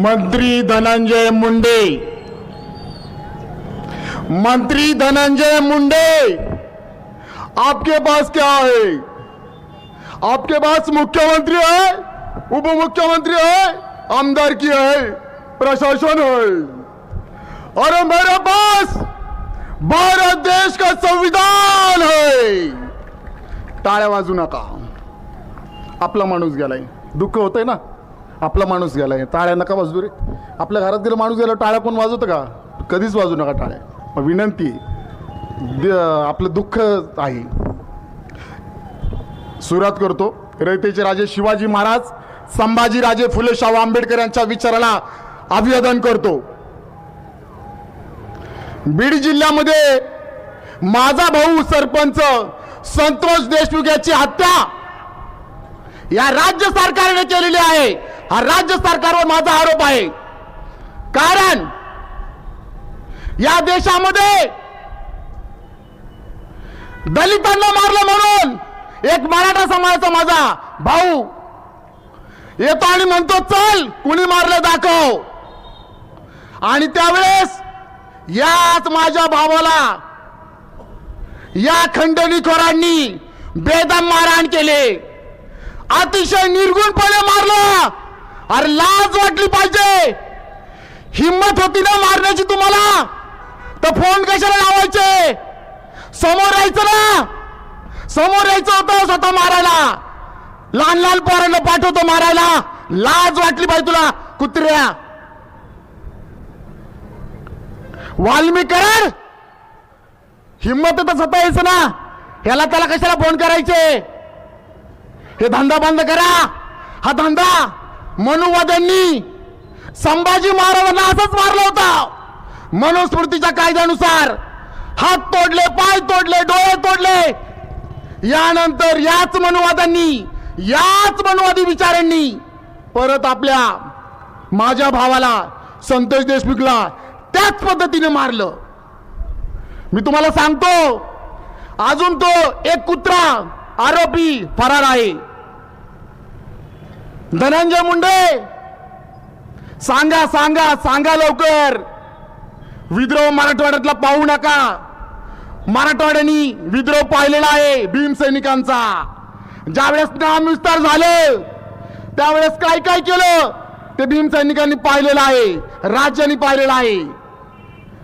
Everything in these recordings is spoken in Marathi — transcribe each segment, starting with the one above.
मंत्री धनंजय मुंडे. मंत्री धनंजय मुंडे आपके पास क्या है? आपके पास मुख्यमंत्री है? उप मुख्यमंत्री है? आमदार की है? प्रशासन है? और मेरे पास भारत देश का संविधान है। टाळ्या वाजू नका. आपला माणूस गेलाय. दुःख होतंय ना? आपला माणूस गेलाय टाळ्या नका वाजू रे आपल्या घरात गेलं माणूस गेला टाळ्या कोण वाजवतं का? कधीच वाजू नका टाळ्या. मग विनंती आपलं दुःख आहे. सुरुवात करतो. रयतेचे राजे शिवाजी महाराज संभाजी राजे फुले शाहू आंबेडकर यांच्या विचाराला अभिवादन करतो. बीड जिल्ह्यामध्ये माझा भाऊ सरपंच संतोष देशमुख याची हत्या या राज्य सरकारने केलेली आहे. हा राज्य सरकारवर माझा आरोप आहे. कारण या देशामध्ये दलितांना मारलं म्हणून एक मराठा समाजाचा माझा भाऊ येतो आणि म्हणतो चल कुणी मारलं दाखव. आणि त्यावेळेस याच माझ्या भावाला या खंडणीखोरांनी बेदम मारहाण केले. अतिशय निर्गुणपणे अरे लाज वाटली पाहिजे. हिम्मत होती ना मारण्याची तुम्हाला? तर फोन कशाला लावायचे? समोर यायचं ना? समोर यायचं होतं स्वतः मारायला. लहान लहान पोरांना पाठवतो मारायला. लाज वाटली पाहिजे तुला कुत्र्या. वाल्मीकर! हिम्मत तर स्वतः यायचं ना? ह्याला त्याला कशाला फोन करायचे? हे धंदा बंद करा. हा धंदा! मनुवाद्यांनी संभाजी महाराजांना असंच मारलं होता. मनुस्मृतीच्या कायद्यानुसार हात तोडले पाय तोडले डोळे तोडले. यानंतर याच मनुवादांनी याच मनुवादी विचारांनी परत आपल्या माझ्या भावाला संतोष देशमुखला त्याच पद्धतीने मारलं. मी तुम्हाला सांगतो अजून तो एक कुत्रा आरोपी फरार आहे. धनंजय मुंडे! सांगा सांगा सांगा लवकर! विद्रोह मराठवाड्यातला पाहू नका! मराठवाड्यानी विद्रोह पाहिलेला आहे भीमसैनिकांचा ज्यावेळेस नामविस्तार झाले त्यावेळेस काय काय केलं? ते भीमसैनिकांनी पाहिलेलं आहे राज्यांनी पाहिलेलं आहे.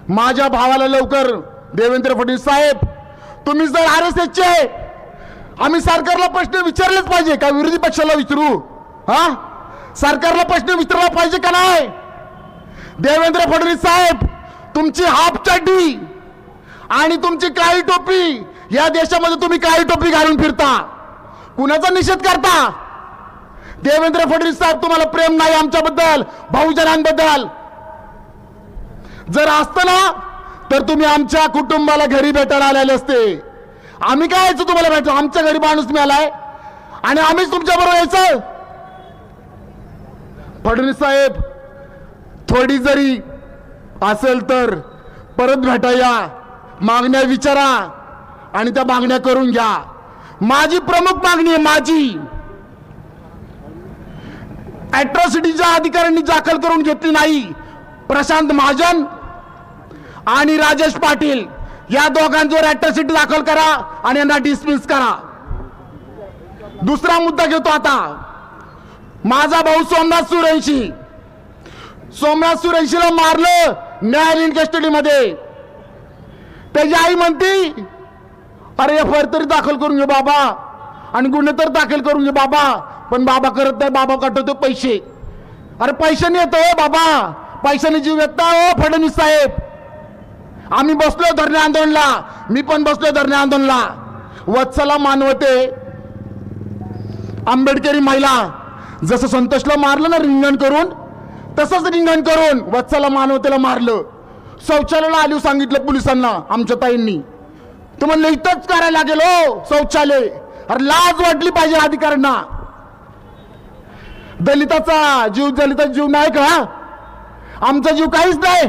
माझ्या भावाला लवकर देवेंद्र फडणवीस साहेब तुम्ही जर आर एस एसचे आम्ही सरकारला प्रश्न विचारलेच पाहिजे का विरोधी पक्षाला विचारू? हा? सरकारला प्रश्न विचारला पाहिजे का नाही? देवेंद्र फडणवीस साहेब तुमची हाफ चड्डी आणि तुमची काळी टोपी या देशामध्ये तुम्ही काळी टोपी घालून फिरता. कुणाचा निषेध करता? देवेंद्र फडणवीस साहेब तुम्हाला प्रेम नाही आमच्याबद्दल बहुजनांबद्दल. जर असतं ना तर तुम्ही आमच्या कुटुंबाला घरी भेटायला आलेले असते. आम्ही काय यायचं तुम्हाला भेटतो आमच्या घरी माणूस मिळालाय. आणि आम्हीच तुमच्याबरोबर यायचं. फडणवीस साहेब थोडी जरी असेल तर परत भेटाया मागण्या विचारा आणि त्या मागण्या करून घ्या. माझी प्रमुख मागणी आहे माझी. अॅट्रॉसिटीच्या अधिकाऱ्यांनी दाखल करून घेतली नाही. प्रशांत महाजन आणि राजेश पाटील या दोघांवर अॅट्रॉसिटी दाखल करा आणि यांना डिसमिस करा. दुसरा मुद्दा घेतो आता. माझा भाऊ सोमनाथ सुरेंशी. सोमनाथ सुरेंशीला मारलं न्यायालयीन कस्टडीमध्ये. त्याची आई म्हणती अरे एफ तरी दाखल करून घे बाबा. आणि गुन्हे तर दाखल करून घे बाबा. पण बाबा करत नाही बाबा काढतो पैसे. अरे पैशाने येतो हो बाबा. पैशाने जीव येत नाही हो फडणवीस साहेब. आम्ही बसलो धरणे आंदोलनला. मी पण बसलो धरणे आंदोलनला. वत्सला मानवते. आंबेडकरी महिला जसं संतोषला मारलं ना रिंगण करून तसंच रिंगण करून वत्साला मानवतेला मारलं. शौचालयाला आली सांगितलं पोलिसांना आमच्या ताईंनी. तर म्हणलं इथंच करायला लागेल हो शौचालय. अरे लाज वाटली पाहिजे अधिकाऱ्यांना. दलिताचा जीव दलिताचा जीव नाही का? आमचा जीव काहीच नाही.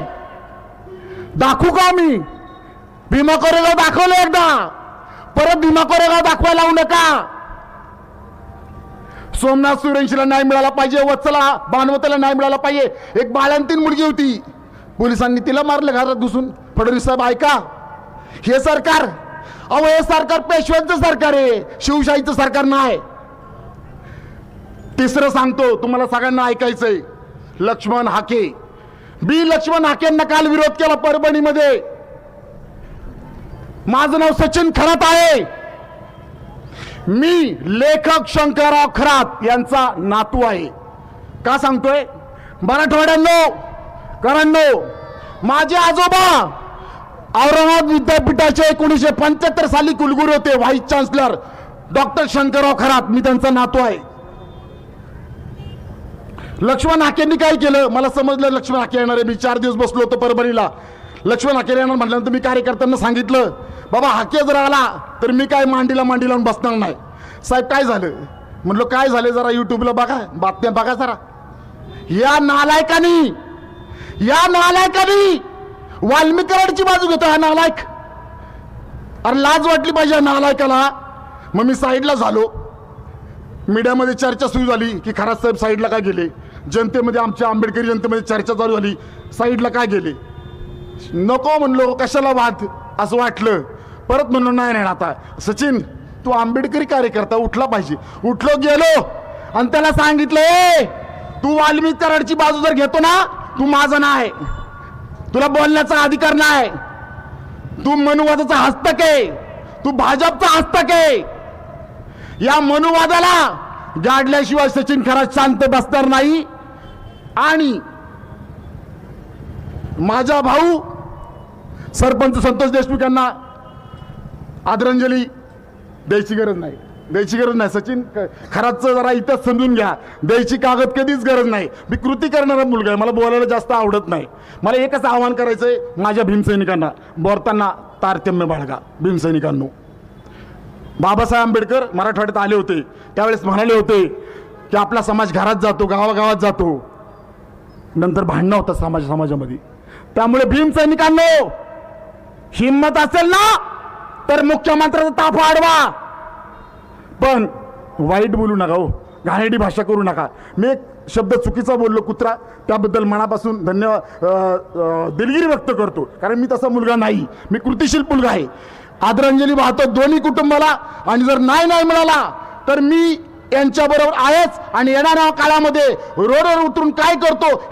दाखवू का आम्ही? भीमा कोरेगाव दाखवलं एकदा. परत भीमा कोरेगाव दाखवायला लावू नका. सोमनाथ सुरेंशीला न्याय मिळाला पाहिजे वत्सला भानवतेला न्याय मिळाला पाहिजे. एक बाळ्यांतीन मुलगी होती. पोलिसांनी तिला मारलं घरात घुसून. फडणवीस साहेब ऐका हे सरकार अहो हे सरकार पेशव्यांचं सरकार आहे शिवशाहीचं सरकार नाही. तिसरं सांगतो तुम्हाला सगळ्यांना ऐकायचंय. लक्ष्मण हाके. बी. लक्ष्मण हाकेंना काल विरोध केला परभणीमध्ये. माझं नाव सचिन खरात आहे. मी लेखक शंकरराव खरात यांचा नातू आहे. का सांगतोय? मराठवाड्यांनो करांनो माझे आजोबा औरंगाबाद विद्यापीठाचे एकोणीसशे पंच्याहत्तर साली कुलगुरू होते vice chancellor doctor Shankarrao Kharat. मी त्यांचा नातू आहे. लक्ष्मण हाकेंनी काय केलं? मला समजलं लक्ष्मण हाके येणार. आहे मी चार दिवस बसलो होतो परभणीला. लक्ष्मण हाके येणार म्हटल्यानंतर मी कार्यकर्त्यांना सांगितलं बाबा हाके जर आला तर मी काय मांडीला मांडी लावून बसणार नाही. साहेब काय झालं? म्हटलं काय झालं? जरा युट्यूबला बघा बातम्या बघा जरा. या नालायकानी या नालायकानी वाल्मिकरांची बाजू घेतो हा नालायक. अरे लाज वाटली पाहिजे नालायकाला. मग मी साईडला झालो. मीडियामध्ये चर्चा सुरू झाली की खरा साहेब साईडला काय गेले? जनतेमध्ये आमच्या आंबेडकरी जनतेमध्ये चर्चा चालू झाली. साईडला काय गेले? नको म्हणलो कशाला वाद? असं वाटलं. परत म्हणलो नाही नाही आता सचिन तू आंबेडकरी कार्यकर्ता उठला पाहिजे. उठलो गेलो. आणि त्याला सांगितलं ए तू वाल्मिक कराडची बाजू जर घेतो ना तू माझा नाही. तुला बोलण्याचा अधिकार नाही. तू मनुवादाचा हस्तक आहे. तू भाजपचा हस्तक आहे. या मनुवादाला गाडल्याशिवाय सचिन खरा शांत बसणार नाही. आणि माझा भाऊ सरपंच संतोष देशमुख यांना आदरांजली द्यायची गरज नाही. द्यायची गरज नाही. सचिन खराचं जरा इथंच समजून घ्या. द्यायची कागद कधीच गरज नाही. मी कृती करणारा मुलगा आहे. मला बोलायला जास्त आवडत नाही. मला एकच आवाहन आहे माझ्या भीमसैनिकांना. बोलताना तारतम्य बाळगा भीमसैनिकांनो. बाबासाहेब आंबेडकर मराठवाड्यात आले होते. त्यावेळेस म्हणाले होते की आपला समाज घरात जातो गावागावात जातो. नंतर भांडणं होतं समाज समाजामध्ये. त्यामुळे भीम सैनिकांनो हिंमत असेल ना तर मुख्यमंत्र्याचा ताफा आडवा. पण वाईट बोलू नका हो घाणेडी भाषा करू नका. मी एक शब्द चुकीचा बोललो कुत्रा. त्याबद्दल मनापासून धन्यवाद दिलगिरी व्यक्त करतो. कारण मी तसा मुलगा नाही मी कृतिशील मुलगा आहे. आदरांजली वाहतो दोन्ही कुटुंबाला आणि जर नाही नाही मिळाला तर मी यांच्याबरोबर आहेच आणि येणाऱ्या काळामध्ये रोडवर उतरून काय करतो